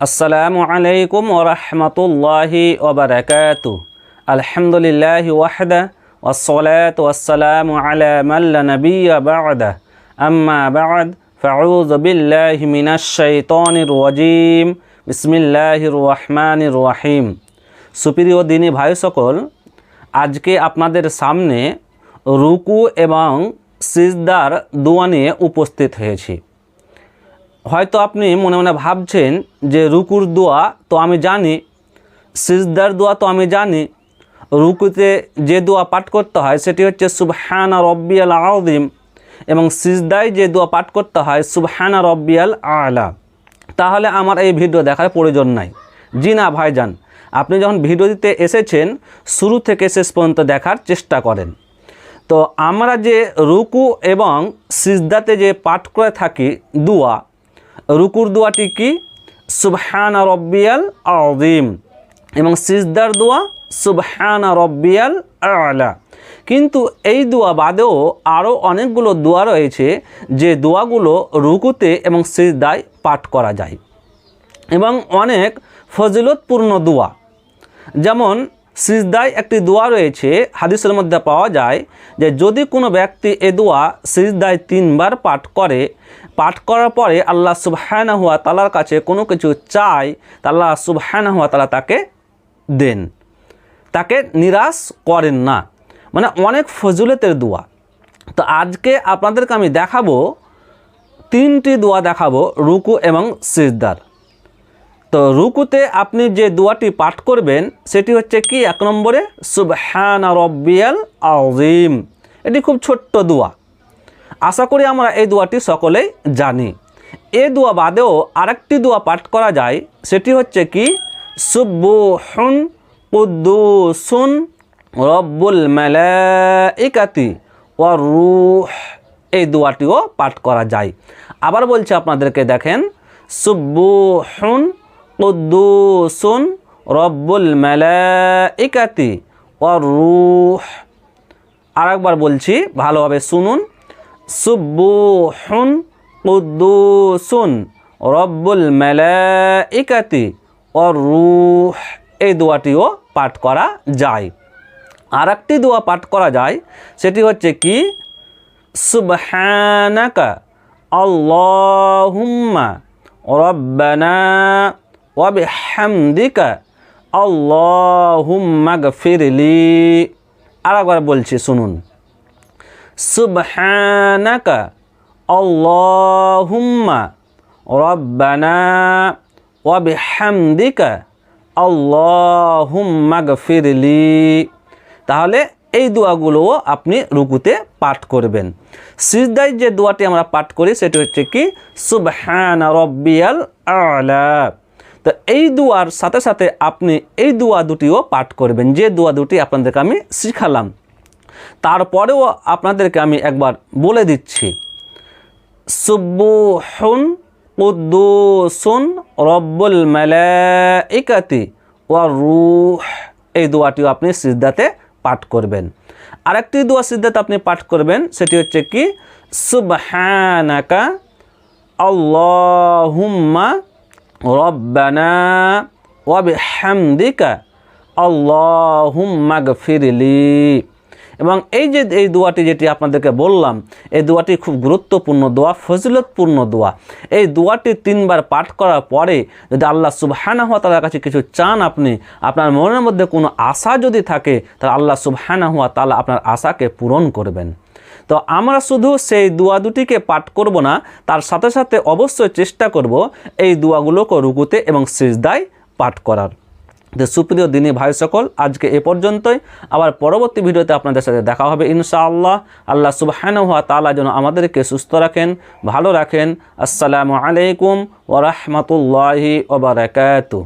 আসসালামু আলাইকুম ওরহমতুল্লাহি ওবরাকাতু আলহামদুলিল্লাহি ওয়াহদা ওসলাত ওসালাম আলা মাল্লা নবী বাদা। আম্মা বাদ ফাউজ বিল্লাহ মিনাশাইতনির ওয়াজিম বিসমিল্লাহির রহমানির রহিম। সুপ্রিয় দিনী ভাই সকল আজকে আপনাদের সামনে রুকু এবং সিজদার দোয়া নিয়ে উপস্থিত হয়েছি। হয়তো আপনি মনে মনে ভাবছেন যে রুকুর দোয়া তো আমি জানি, সিজদার দোয়া তো আমি জানি, রুকুতে যে দোয়া পাঠ করতে হয় সেটি হচ্ছে সুবহানা রব্বিয়াল আউদিম এবং সিজদায় যে দোয়া পাঠ করতে হয় সুবহানা রব্বিয়াল আলা। তাহলে আমার এই ভিডিও দেখার প্রয়োজন নাই। জি না ভাইজান, আপনি যখন ভিডিওতে এসেছেন, শুরু থেকে শেষ পর্যন্ত দেখার চেষ্টা করেন। তো আমরা যে রুকু এবং সিজদাতে যে পাঠ করে থাকি দোয়া রুকুর দোয়াটি কি? সুবহানা রব্বিয়াল আযীম। এবং সিজদার দোয়া, সুবহানা রব্বিয়াল আলা। কিন্তু এই দোয়া বাদেও আরও অনেকগুলো দোয়া রয়েছে, যে দোয়াগুলো রুকুতে এবং সিজদায় পাঠ করা যায়। এবং অনেক ফজিলতপূর্ণ দোয়া। যেমন সিজদায় একটি দোয়া রয়েছে, হাদিসের মধ্যে পাওয়া যায় যে যদি কোনো ব্যক্তি এ দোয়া সিজদায় তিনবার পাঠ করে, পাঠ করার পরে আল্লাহ সুবহানা হুয়া তালার কাছে কোনো কিছু চায়, তা আল্লাহ সুবহানা হুয়া তালা তাকে দেন। তাকে নিরাশ করেন না। মানে অনেক ফজুলেতের দোয়া। তো আজকে আপনাদেরকে আমি দেখাবো, তিনটি দোয়া দেখাবো, রুকু এবং সিজদার। তো রুকুতে আপনি যে দোয়াটি পাঠ করবেন, সেটি হচ্ছে কি? এক নম্বরে, সুবহানা রব্বিয়াল আজিম এটি খুব ছোট্ট দোয়া। আশা করি আমরা এই দোয়াটি সকলেই জানি। এ দোয়া বাদেও আরেকটি দোয়া পাঠ করা যায়, সেটি হচ্ছে কি? সুব্বুহুন কুদ্দুসুন রব্বুল মালাইকাতি ওয়া রুহ। এই দোয়াটিও পাঠ করা যায়। আবার বলছি আপনাদেরকে, দেখেন সুব্বুহুন কুদ্দুসুন রব্বুল মালাইকাতি ওয়া রুহ। আরেকবার বলছি, ভালোভাবে শুনুন। সুব্বুহুন কুদ্দুসুন রব্বুল মালাইকাতি ও রুহ। এই দোয়াটিও পাঠ করা যায়। আর একটি দোয়া পাঠ করা যায়, সেটি হচ্ছে কি? সুবহানাকা আল্লাহুম্মা রব্বানা ওয়া বিহামদিকা ফিরলি গফিরলি আরেকবার বলছি, শুনুন। সুবহানাকা আল্লাহুম্মা রব্বানা ওয়া বিহামদিকা আল্লাহুম্মা গফিরলি। তাহলে এই দোয়াগুলোও আপনি রুকুতে পাঠ করবেন। সিজদায় যে দোয়াটি আমরা পাঠ করি, সেটি হচ্ছে কি, সুবহানা রব্বিয়াল আলা। তো এই দোয়ার সাথে সাথে আপনি এই দোয়া দুটিও পাঠ করবেন। যে দোয়া দুটি আপনাদেরকে আমি শিখালাম, তারপরেও আপনাদেরকে আমি একবার বলে দিচ্ছি। সুব্বুহুন কুদ্দুসুন রব্বুল মালাইকাতি ওয়া রুহ। এই দোয়াটিও আপনি সিজদাতে পাঠ করবেন। আরেকটি দোয়া সিজদাতে আপনি পাঠ করবেন, সেটি হচ্ছে কি, সুবহানাকা আল্লাহুম্মা রব্বানা ওয়া বিহামদিকা আল্লাহুম্মা গফিরলি এবং এই যে, এই দোয়াটি যেটি আপনাদেরকে বললাম, এই দোয়াটি খুব গুরুত্বপূর্ণ দোয়া, ফজিলতপূর্ণ দোয়া। এই দোয়াটি তিনবার পাঠ করার পরে যদি আল্লাহ সুবহানা হওয়া তালার কাছে কিছু চান আপনি, আপনার মনের মধ্যে কোনো আশা যদি থাকে, তাহলে আল্লাহ সুবহানা হওয়া তালা আপনার আশাকে পূরণ করবেন। তো আমরা শুধু সেই দোয়া দুটিকে পাঠ করব না, তার সাথে সাথে অবশ্যই চেষ্টা করব এই দোয়াগুলোকে রুকুতে এবং সিজদায় পাঠ করার। তো সুপ্রিয় দিনী ভাই সকল, আজকে এ পর্যন্তই। আবার পরবর্তী ভিডিওতে আপনাদের সাথে দেখা হবে ইনশাআল্লাহ। আল্লাহ সুবহান হওয়া তালা যেন আমাদেরকে সুস্থ রাখেন, ভালো রাখেন। আসসালামু আলাইকুম ওরহমতুল্লাহি ওবরাকাতু